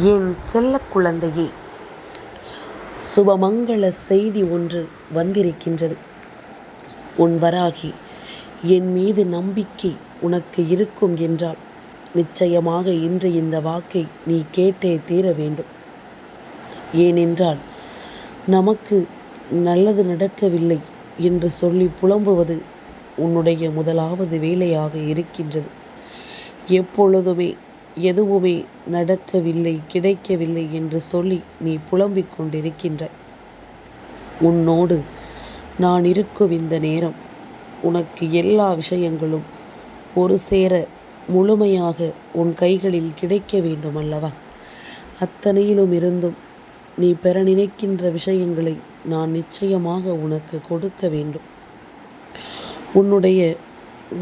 என் செல்ல குழந்தையே? சுபமங்கள செய்தி ஒன்று வந்திருக்கின்றது. உன் வராகி என் மீது நம்பிக்கை உனக்கு இருக்கும் என்றால் நிச்சயமாக இன்று இந்த வாக்கை நீ கேட்டே தீர வேண்டும். ஏனென்றால் நமக்கு நல்லது நடக்கவில்லை என்று சொல்லி புலம்புவது உன்னுடைய முதலாவது வேலையாக இருக்கின்றது. எப்பொழுதுமே எதுவுமே நடக்கவில்லை கிடைக்கவில்லை என்று சொல்லி நீ புலம்பிக் கொண்டிருக்கின்ற. உன்னோடு நான் இருக்கும் இந்த நேரம் உனக்கு எல்லா விஷயங்களும் ஒரு சேர முழுமையாக உன் கைகளில் கிடைக்க வேண்டும் அல்லவா? அத்தனையிலும் இருந்தும் நீ பெற நினைக்கின்ற விஷயங்களை நான் நிச்சயமாக உனக்கு கொடுக்க வேண்டும். உன்னுடைய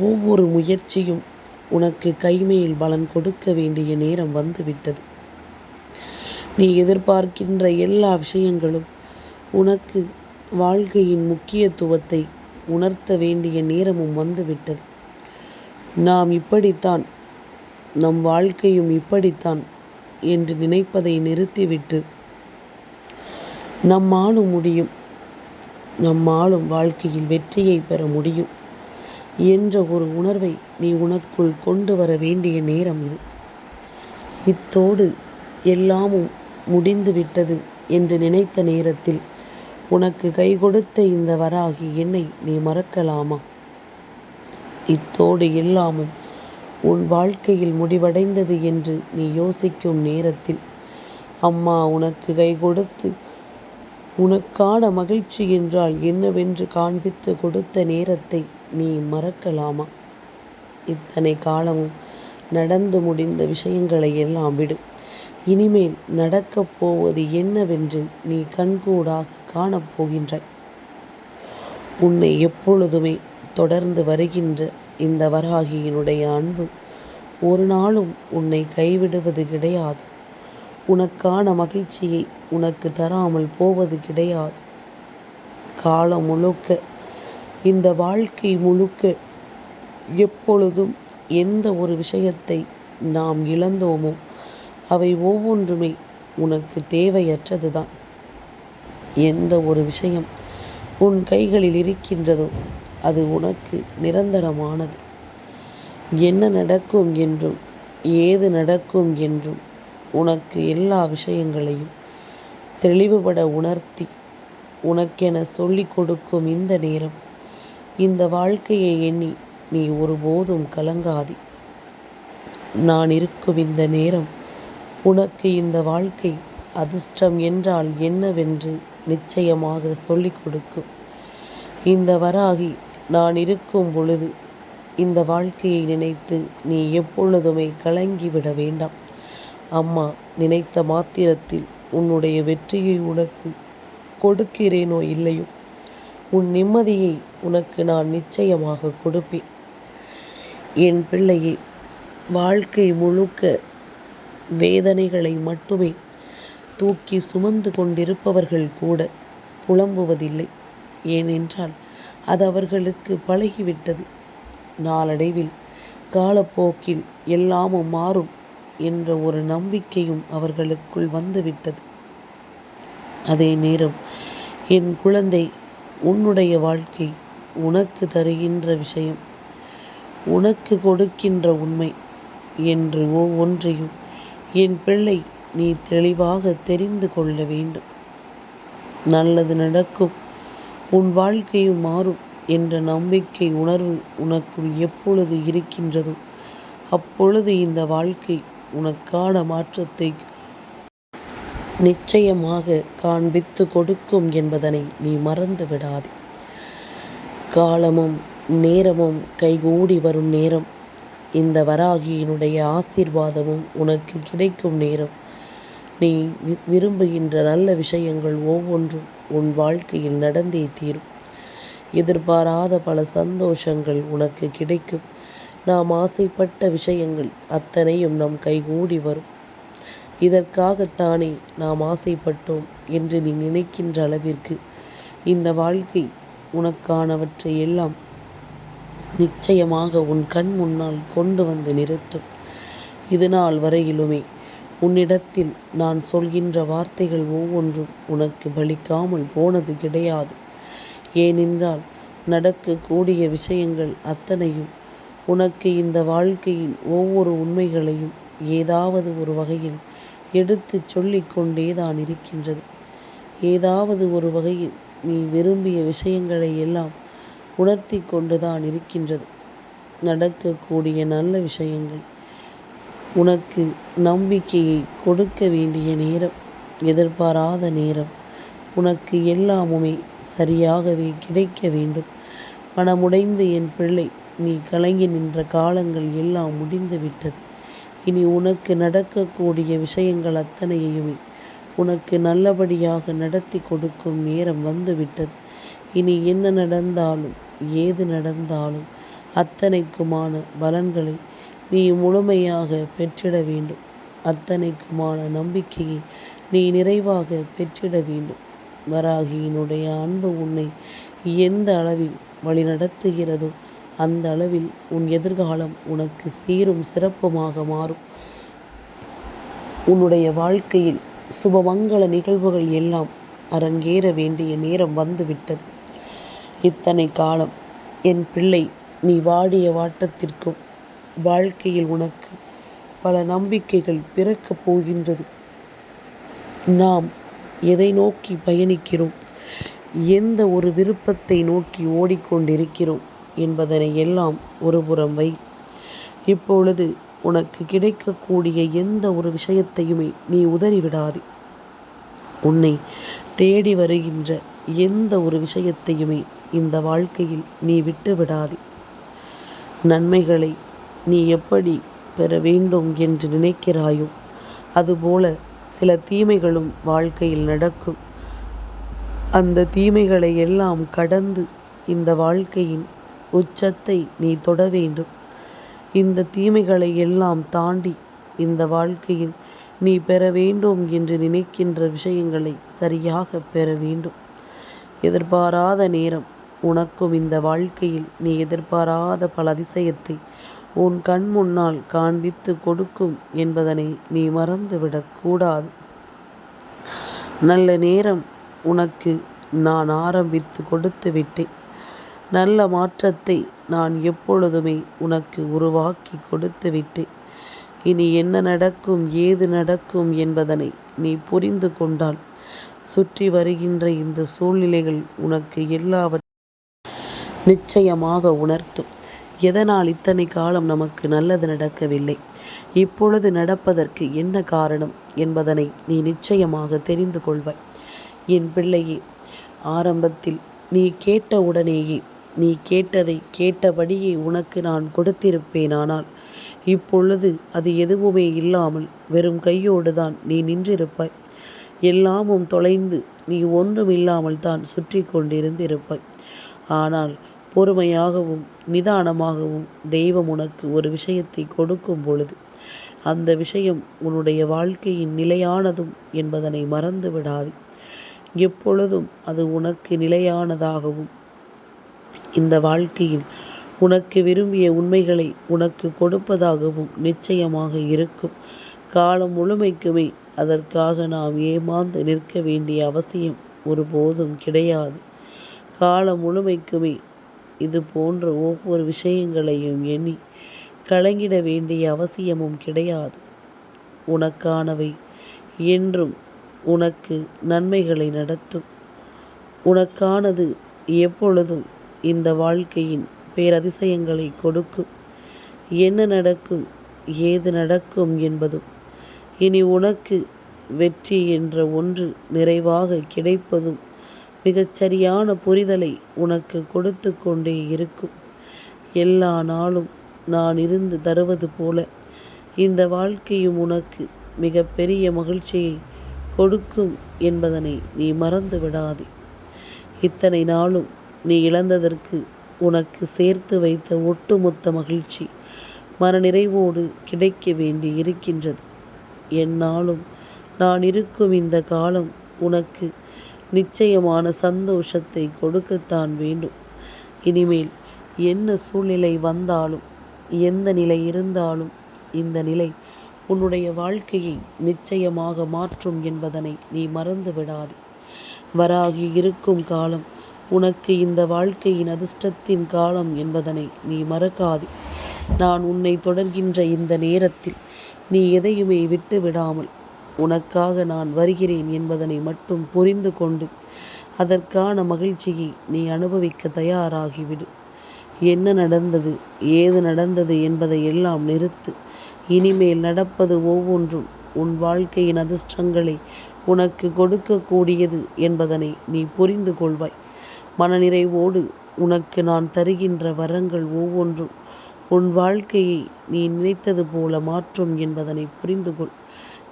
ஒவ்வொரு முயற்சியும் உனக்கு கைமேல் பலன் கொடுக்க வேண்டிய நேரம் வந்துவிட்டது. நீ எதிர்பார்க்கின்ற எல்லா விஷயங்களும் உனக்கு வாழ்க்கையின் முக்கியத்துவத்தை உணர்த்த வேண்டிய நேரமும் வந்துவிட்டது. நாம் இப்படித்தான் நம் வாழ்க்கையும் இப்படித்தான் என்று நினைப்பதை நிறுத்திவிட்டு நம்மாலும் முடியும் நம்மாலும் வாழ்க்கையில் வெற்றியை பெற முடியும் என்ற ஒரு உணர்வை நீ உனக்குள் கொண்டு வர வேண்டிய நேரம் இது. இத்தோடு எல்லாமும் முடிந்து விட்டது என்று நினைத்த நேரத்தில் உனக்கு கை கொடுத்த இந்த வராகி என்னை நீ மறக்கலாமா? இத்தோடு எல்லாமும் உன் வாழ்க்கையில் முடிவடைந்தது என்று நீ யோசிக்கும் நேரத்தில் அம்மா உனக்கு கை கொடுத்து உனக்கான மகிழ்ச்சி என்றால் என்னவென்று காண்பித்து கொடுத்த நேரத்தை நீ மறக்கலாமா? இத்தனை காலமும் நடந்து முடிந்த விஷயங்களை எல்லாம் விடு. இனிமேல் நடக்கப் போவது என்னவென்று நீ கண்கூடாக காணப்போகின்றாய் உன்னை எப்பொழுதுமே தொடர்ந்து வருகின்ற இந்த வராகியினுடைய அன்பு ஒரு நாளும் உன்னை கைவிடுவது கிடையாது. உனக்கான மகிழ்ச்சியை உனக்கு தராமல் போவது கிடையாது. காலம் முழுக்க இந்த வாழ்க்கை முழுக்க எப்பொழுதும் எந்த ஒரு விஷயத்தை நாம் இழந்தோமோ அவை ஒவ்வொன்றுமே உனக்கு தேவையற்றது தான் எந்த ஒரு விஷயம் உன் கைகளில் இருக்கின்றதோ அது உனக்கு நிரந்தரமானது. என்ன நடக்கும் என்றும் ஏது நடக்கும் என்றும் உனக்கு எல்லா விஷயங்களையும் தெளிவுபட உணர்த்தி உனக்கென சொல்லிக் கொடுக்கும் இந்த நேரம் இந்த வாழ்க்கையை எண்ணி நீ ஒருபோதும் கலங்காதி. நான் இருக்கும் இந்த நேரம் உனக்கு இந்த வாழ்க்கை அதிர்ஷ்டம் என்றால் என்னவென்று நிச்சயமாக சொல்லிக் கொடுக்கும். இந்த வராகி நான் இருக்கும் பொழுது இந்த வாழ்க்கையை நினைத்து நீ எப்பொழுதுமே கலங்கிவிட வேண்டாம். அம்மா நினைத்த மாத்திரத்தில் உன்னுடைய வெற்றியை உனக்கு கொடுக்கிறேனோ இல்லையோ? உன் நிம்மதியை உனக்கு நான் நிச்சயமாக கொடுப்பேன். என் பிள்ளையே வாழ்க்கை முழுக்க வேதனைகளை மட்டுமே தூக்கி சுமந்து கொண்டிருப்பவர்கள் கூட புலம்புவதில்லை. ஏனென்றால் அது அவர்களுக்கு பழகிவிட்டது. நாளடைவில் காலப்போக்கில் எல்லாமும் மாறும் என்ற ஒரு நம்பிக்கையும் அவர்களுக்குள் வந்துவிட்டது. அதே நேரம் என் குழந்தை உன்னுடைய வாழ்க்கை உனக்கு தருகின்ற விஷயம். உனக்கு கொடுக்கின்ற உண்மை என்று ஒவ்வொன்றையும் என் பிள்ளை நீ தெளிவாக தெரிந்து கொள்ள வேண்டும். நல்லது நடக்கும். உன் வாழ்க்கையும் மாறும் என்ற நம்பிக்கை உணர்வு உனக்குள் எப்பொழுது இருக்கின்றதோ அப்பொழுது இந்த வாழ்க்கை உனக்கான மாற்றத்தை நிச்சயமாக காண்பித்து கொடுக்கும் என்பதனை நீ மறந்து விடாதே காலமும் நேரமும் கைகூடி வரும் நேரம். இந்த வராகியினுடைய ஆசீர்வாதமும் உனக்கு கிடைக்கும் நேரம். நீ விரும்புகின்ற நல்ல விஷயங்கள் ஒவ்வொன்றும் உன் வாழ்க்கையில் நடந்தே தீரும். எதிர்பாராத பல சந்தோஷங்கள் உனக்கு கிடைக்கும். நாம் ஆசைப்பட்ட விஷயங்கள் அத்தனையும் நம் கைகூடி வரும். இதற்காகத்தானே நாம் ஆசைப்பட்டோம் என்று நீ நினைக்கின்ற அளவிற்கு இந்த வாழ்க்கை உனக்கானவற்றை எல்லாம் நிச்சயமாக உன் கண் முன்னால் கொண்டு வந்து நிறுத்தும். இது நாள் வரையிலுமே உன்னிடத்தில் நான் சொல்கின்ற வார்த்தைகள் ஒவ்வொன்றும் உனக்கு பலிக்காமல் போனது கிடையாது. ஏனென்றால் நடக்கக்கூடிய விஷயங்கள் அத்தனையும் உனக்கு இந்த வாழ்க்கையின் ஒவ்வொரு உண்மைகளையும் ஏதாவது ஒரு வகையில் எடுத்துச் சொல்லிக்கொண்டே கொண்டேதான் இருக்கின்றது. ஏதாவது ஒரு வகையில் நீ விரும்பிய விஷயங்களை எல்லாம் உணர்த்தி கொண்டுதான் இருக்கின்றது. நடக்கக்கூடிய நல்ல விஷயங்கள். உனக்கு நம்பிக்கையை கொடுக்க வேண்டிய நேரம் எதிர்பாராத நேரம். உனக்கு எல்லாமுமே சரியாகவே கிடைக்க வேண்டும். மனமுடைந்த என் பிள்ளை நீ கலங்கி நின்ற காலங்கள் எல்லாம் முடிந்து விட்டது. இனி உனக்கு நடக்கக்கூடிய விஷயங்கள் அத்தனையுமே உனக்கு நல்லபடியாக நடத்தி கொடுக்கும் நேரம் வந்துவிட்டது இனி என்ன நடந்தாலும் ஏது நடந்தாலும் அத்தனைக்குமான பலன்களை நீ முழுமையாக பெற்றிட வேண்டும். அத்தனைக்குமான நம்பிக்கையை நீ நிறைவாக பெற்றிட வேண்டும். வராகியினுடைய அன்பு உன்னை எந்த அளவில் வழிநடத்துகிறதோ அந்த அளவில் உன் எதிர்காலம் உனக்கு சீரும் சிறப்புமாக மாறும். உன்னுடைய வாழ்க்கையில் சுபமங்கள நிகழ்வுகள் எல்லாம் அரங்கேற வேண்டிய நேரம் வந்துவிட்டது. இத்தனை காலம் என் பிள்ளை நீ வாடிய வாட்டத்திற்கும் வாழ்க்கையில் உனக்கு பல நம்பிக்கைகள் பிறக்கப் போகின்றது. நாம் எதை நோக்கி பயணிக்கிறோம்? எந்த ஒரு விருப்பத்தை நோக்கி ஓடிக்கொண்டிருக்கிறோம் என்பதனை எல்லாம் ஒருபுறம் வை. இப்பொழுது உனக்கு கிடைக்கக்கூடிய எந்த ஒரு விஷயத்தையுமே நீ உதறிவிடாதே. உன்னை தேடி வருகின்ற எந்த ஒரு விஷயத்தையுமே இந்த வாழ்க்கையில் நீ விட்டு விடாதே. நன்மைகளை நீ எப்படி பெற வேண்டும் என்று நினைக்கிறாயோ அதுபோல சில தீமைகளும் வாழ்க்கையில் நடக்கும். அந்த தீமைகளை எல்லாம் கடந்து இந்த வாழ்க்கையின் உச்சத்தை நீ தொட வேண்டும். இந்த தீமைகளை எல்லாம் தாண்டி இந்த வாழ்க்கையில் நீ பெற வேண்டும் என்று நினைக்கின்ற விஷயங்களை சரியாக பெற வேண்டும். எதிர்பாராத நேரம் உனக்கும் இந்த வாழ்க்கையில் நீ எதிர்பாராத பல அதிசயத்தை உன் கண் முன்னால் காண்பித்து கொடுக்கும் என்பதனை நீ மறந்துவிடக்கூடாது நல்ல நேரம் உனக்கு நான் ஆரம்பித்து கொடுத்து விட்டேன். நல்ல மாற்றத்தை நான் எப்பொழுதுமே உனக்கு உருவாக்கி கொடுத்து விட்டேன். இனி என்ன நடக்கும் ஏது நடக்கும் என்பதனை நீ புரிந்து கொண்டால் சுற்றி வருகின்ற இந்த சூழ்நிலைகள் உனக்கு எல்லாவற்றையும் நிச்சயமாக உணர்த்தும். எதனால் இத்தனை காலம் நமக்கு நல்லது நடக்கவில்லை? இப்பொழுது நடப்பதற்கு என்ன காரணம் என்பதனை நீ நிச்சயமாக தெரிந்து கொள்வாய். என் பிள்ளையே ஆரம்பத்தில் நீ கேட்ட உடனேயே நீ கேட்டதை கேட்டபடியே உனக்கு நான் கொடுத்திருப்பேனானால் இப்பொழுது அது எதுவுமே இல்லாமல் வெறும் கையோடு தான் நீ நின்றிருப்பாய். எல்லாமும் தொலைந்து நீ ஒன்றும் இல்லாமல் தான் சுற்றி கொண்டிருந்திருப்பாய் ஆனால் பொறுமையாகவும் நிதானமாகவும் தெய்வம் உனக்கு ஒரு விஷயத்தை கொடுக்கும் பொழுது அந்த விஷயம் உன்னுடைய வாழ்க்கையின் நிலையானதும் என்பதனை மறந்து விடாது. எப்பொழுதும் அது உனக்கு நிலையானதாகவும் இந்த வாழ்க்கையில் உனக்கு விரும்பிய உண்மைகளை உனக்கு கொடுப்பதாகவும் நிச்சயமாக இருக்கும். காலம் முழுமைக்குமே அதற்காக நாம் ஏமாந்து நிற்க வேண்டிய அவசியம் ஒருபோதும் கிடையாது. காலம் முழுமைக்குமே இது போன்ற ஒவ்வொரு விஷயங்களையும் எண்ணி கலங்கிட வேண்டிய அவசியமும் கிடையாது. உனக்கானவை என்றும் உனக்கு நன்மைகளை நடத்தும். உனக்கானது எப்பொழுதும் இந்த வாழ்க்கையின் பேரதிசயங்களை கொடுக்கும். என்ன நடக்கும் ஏது நடக்கும் என்பதும் இனி உனக்கு வெற்றி என்ற ஒன்று நிறைவாக கிடைப்பதும் மிகச்சரியான புரிதலை உனக்கு கொடுத்து கொண்டே இருக்கும். எல்லா நாளும் நான் இருந்து தருவது போல இந்த வாழ்க்கையும் உனக்கு மிகப்பெரிய மகிழ்ச்சியை கொடுக்கும் என்பதனை நீ மறந்து விடாதே. இத்தனை நாளும் நீ இழந்ததற்கு உனக்கு சேர்த்து வைத்த ஒட்டுமொத்த மகிழ்ச்சி மனநிறைவோடு கிடைக்க வேண்டி இருக்கின்றது. என்னாலும் நான் இருக்கும் இந்த காலம் உனக்கு நிச்சயமான சந்தோஷத்தை கொடுக்கத்தான் வேண்டும். இனிமேல் என்ன சூழ்நிலை வந்தாலும் எந்த நிலை இருந்தாலும் இந்த நிலை உன்னுடைய வாழ்க்கையை நிச்சயமாக மாற்றும் என்பதனை நீ மறந்து விடாது. வராகி இருக்கும் காலம் உனக்கு இந்த வாழ்க்கையின் அதிர்ஷ்டத்தின் காலம் என்பதனை நீ மறக்காது. நான் உன்னை தொடர்கின்ற இந்த நேரத்தில் நீ எதையுமே விட்டு விடாமல் உனக்காக நான் வருகிறேன் என்பதனை மட்டும் புரிந்து கொண்டு அதற்கான மகிழ்ச்சியை நீ அனுபவிக்க தயாராகிவிடு. என்ன நடந்தது? ஏது நடந்தது என்பதை எல்லாம் நிறுத்து. இனிமேல் நடப்பது ஒவ்வொன்றும் உன் வாழ்க்கையின் அதிர்ஷ்டங்களை உனக்கு கொடுக்கக்கூடியது என்பதனை நீ புரிந்து கொள்வாய். மனநிறைவோடு உனக்கு நான் தருகின்ற வரங்கள் ஒவ்வொன்றும் உன் வாழ்க்கையை நீ நினைத்தது போல மாற்றும் என்பதனை புரிந்து கொள்.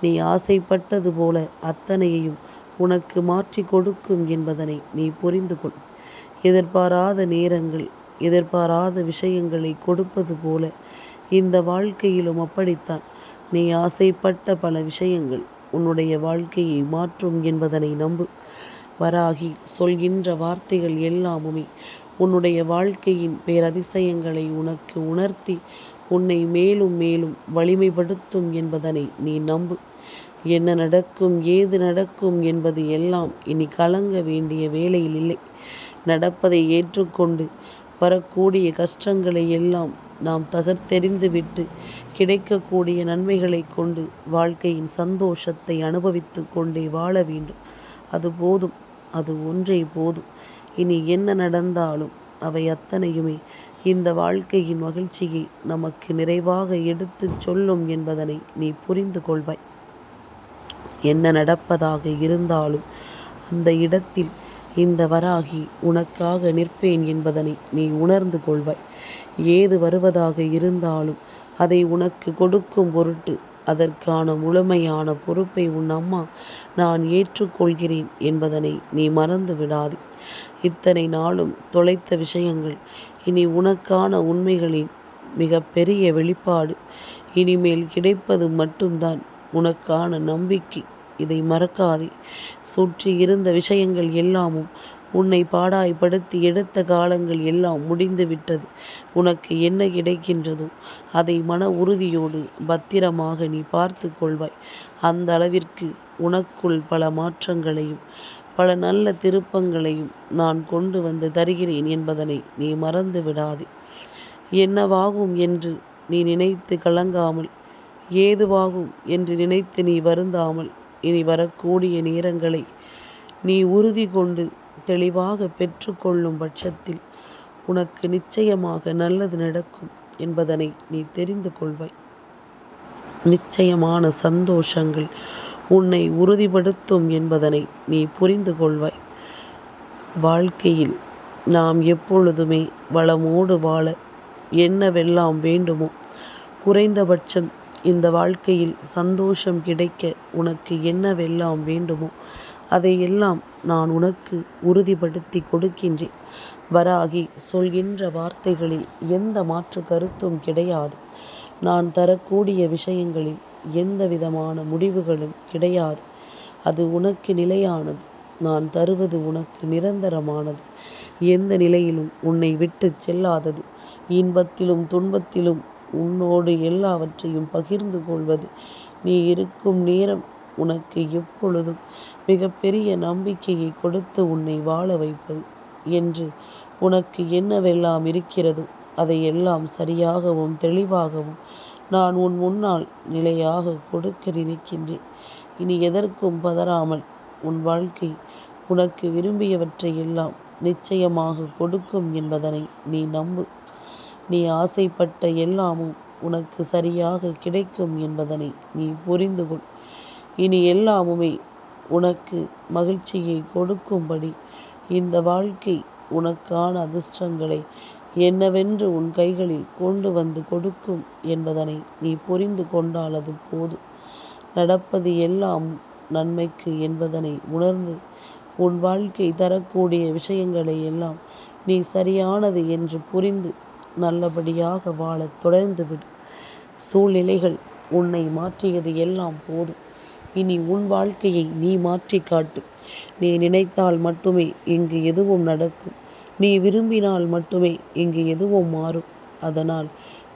நீ ஆசைப்பட்டது போல அத்தனையையும் உனக்கு மாற்றி கொடுக்கும் என்பதனை நீ புரிந்து கொள். எதிர்பாராத நேரங்கள் எதிர்பாராத விஷயங்களை கொடுப்பது போல இந்த வாழ்க்கையிலும் அப்படித்தான். நீ ஆசைப்பட்ட பல விஷயங்கள் உன்னுடைய வாழ்க்கையை மாற்றும் என்பதனை நம்பு. வராகி சொல்கின்ற வார்த்தைகள் எல்லாமுமே உன்னுடைய வாழ்க்கையின் பேரதிசயங்களை உனக்கு உணர்த்தி உன்னை மேலும் மேலும் வலிமைப்படுத்தும் என்பதனை நீ நம்பு. என்ன நடக்கும் ஏது நடக்கும் என்பது எல்லாம் இனி கலங்க வேண்டிய வேலையில் இல்லை. நடப்பதை ஏற்றுக்கொண்டு வரக்கூடிய கஷ்டங்களை எல்லாம் நாம் தகர்த்தெறிந்து விட்டு கிடைக்கக்கூடிய நன்மைகளை கொண்டு வாழ்க்கையின் சந்தோஷத்தை அனுபவித்து கொண்டே வாழ வேண்டும். அது போதும் அது ஒன்றே போதும். இனி என்ன நடந்தாலும் அவை அத்தனையுமே இந்த வாழ்க்கையின் மகிழ்ச்சியை நமக்கு நிறைவாக எடுத்துச் சொல்லும் என்பதனை நீ புரிந்து கொள்வாய். என்ன நடப்பதாக இருந்தாலும் அந்த இடத்தில் இந்த வராகி உனக்காக நிற்பேன் என்பதனை நீ உணர்ந்து கொள்வாய். ஏது வருவதாக இருந்தாலும் அதை உனக்கு கொடுக்கும் பொருட்டு அதற்கான முழுமையான பொறுப்பை உன் அம்மா நான் ஏற்றுக்கொள்கிறேன் என்பதனை நீ மறந்து விடாது. இத்தனை நாளும் தொலைத்த விஷயங்கள் இனி உனக்கான உண்மைகளின் மிக பெரிய வெளிப்பாடு இனிமேல் கிடைப்பது மட்டும்தான் உனக்கான நம்பிக்கை. இதை மறக்காதே. சுற்றி இருந்த விஷயங்கள் எல்லாமும் உன்னை பாடாய்படுத்தி எடுத்த காலங்கள் எல்லாம் முடிந்து விட்டது. உனக்கு என்ன கிடைக்கின்றதோ அதை மன உறுதியோடு பத்திரமாக நீ பார்த்து கொள்வாய். அந்த அளவிற்கு உனக்குள் பல மாற்றங்களையும் பல நல்ல திருப்பங்களையும் நான் கொண்டு வந்து தருகிறேன் என்பதனை நீ மறந்து விடாதே. என்னவாகும் என்று நீ நினைத்து கலங்காமல் ஏதுவாகும் என்று நினைத்து நீ வருந்தாமல் இனி வரக்கூடிய நேரங்களை நீ உறுதி கொண்டு தெளிவாக பெற்றுக்கொள்ளும் பட்சத்தில் உனக்கு நிச்சயமாக நல்லது நடக்கும் என்பதனை நீ தெரிந்து கொள்வாய். நிச்சயமான சந்தோஷங்கள் உன்னை உறுதிப்படுத்தும் என்பதனை நீ புரிந்து கொள்வாய். வாழ்க்கையில் நாம் எப்பொழுதுமே வளமோடு வாழ என்னவெல்லாம் வேண்டுமோ குறைந்தபட்சம் இந்த வாழ்க்கையில் சந்தோஷம் கிடைக்க உனக்கு என்னவெல்லாம் வேண்டுமோ அதையெல்லாம் நான் உனக்கு உறுதிப்படுத்தி கொடுக்கின்றேன். வராகி சொல்கின்ற வார்த்தைகளில் எந்த மாற்று கருத்தும் கிடையாது. நான் தரக்கூடிய விஷயங்களில் எந்த விதமான முடிவுகளும் கிடையாது. அது உனக்கு நிலையானது. நான் தருவது உனக்கு நிரந்தரமானது. எந்த நிலையிலும் உன்னை விட்டு செல்லாதது. இன்பத்திலும் துன்பத்திலும் உன்னோடு எல்லாவற்றையும் பகிர்ந்து கொள்வது. நீ இருக்கும் நேரம் உனக்கு எப்பொழுதும் மிகப்பெரிய நம்பிக்கையை கொடுத்து உன்னை வாழ வைப்பது என்று உனக்கு என்னவெல்லாம் இருக்கிறதோ அதையெல்லாம் சரியாகவும் தெளிவாகவும் நான் உன் முன்னால் நிலையாக கொடுக்க நினைக்கின்றேன். இனி எதற்கும் பதறாமல் உன் வாழ்க்கை உனக்கு விரும்பியவற்றை எல்லாம் நிச்சயமாக கொடுக்கும் என்பதனை நீ நம்பு. நீ ஆசைப்பட்ட எல்லாமும் உனக்கு சரியாக கிடைக்கும் என்பதனை நீ புரிந்து கொள். இனி எல்லாமுமே உனக்கு மகிழ்ச்சியை கொடுக்கும்படி இந்த வாழ்க்கை உனக்கான அதிர்ஷ்டங்களை என்னவென்று உன் கைகளில் கொண்டு வந்து கொடுக்கும் என்பதனை நீ புரிந்து கொண்டால் அது போதும். நடப்பது எல்லாம் நன்மைக்கு என்பதனை உணர்ந்து உன் வாழ்க்கை தரக்கூடிய விஷயங்களை எல்லாம் நீ சரியானது என்று புரிந்து நல்லபடியாக வாழ தொடர்ந்து விடு சூழ்நிலைகள் உன்னை மாற்றியது எல்லாம் போதும். இனி உன் வாழ்க்கையை நீ மாற்றி காட்டு. நீ நினைத்தால் மட்டுமே இங்கு எதுவும் நடக்கும். நீ விரும்பினால் மட்டுமே இங்கு எதுவும் மாறும். அதனால்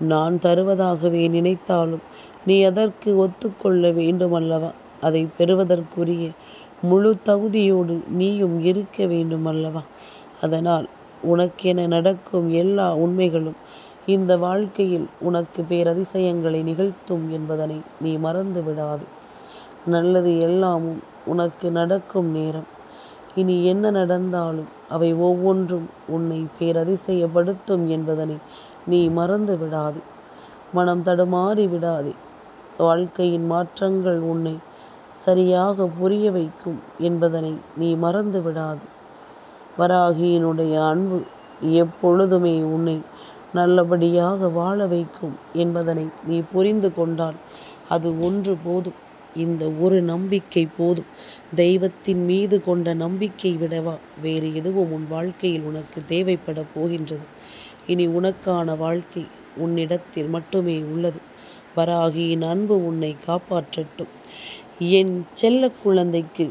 நான் தருவதாகவே நினைத்தாலும் நீ அதற்கு ஒத்துக்கொள்ள வேண்டுமல்லவா? அதை பெறுவதற்குரிய முழு தகுதியோடு நீயும் இருக்க வேண்டுமல்லவா? அதனால் உனக்கென நடக்கும் எல்லா உண்மைகளும் இந்த வாழ்க்கையில் உனக்கு பேரதிசயங்களை நிகழ்த்தும் என்பதனை நீ மறந்து விடாது நல்லது எல்லாமும் உனக்கு நடக்கும் நேரம். இனி என்ன நடந்தாலும் அவை ஒவ்வொன்றும் உன்னை பேரதிசயப்படுத்தும் என்பதனை நீ மறந்து விடாது மனம் தடுமாறி விடாதே. வாழ்க்கையின் மாற்றங்கள் உன்னை சரியாக புரிய வைக்கும் என்பதனை நீ மறந்து விடாது வராகியினுடைய அன்பு எப்பொழுதுமே உன்னை நல்லபடியாக வாழ வைக்கும் என்பதனை நீ புரிந்து கொண்டால் அது ஒன்று போதும். இந்த ஒரு நம்பிக்கை போதும். தெய்வத்தின் மீது கொண்ட நம்பிக்கை விடவா? வேறு எதுவும் உன் வாழ்க்கையில் உனக்கு தேவைப்பட போகின்றது. இனி உனக்கான வாழ்க்கை உன்னிடத்தில் மட்டுமே உள்ளது. வராகியின் அன்பு உன்னை காப்பாற்றட்டும். என் செல்ல குழந்தைக்கு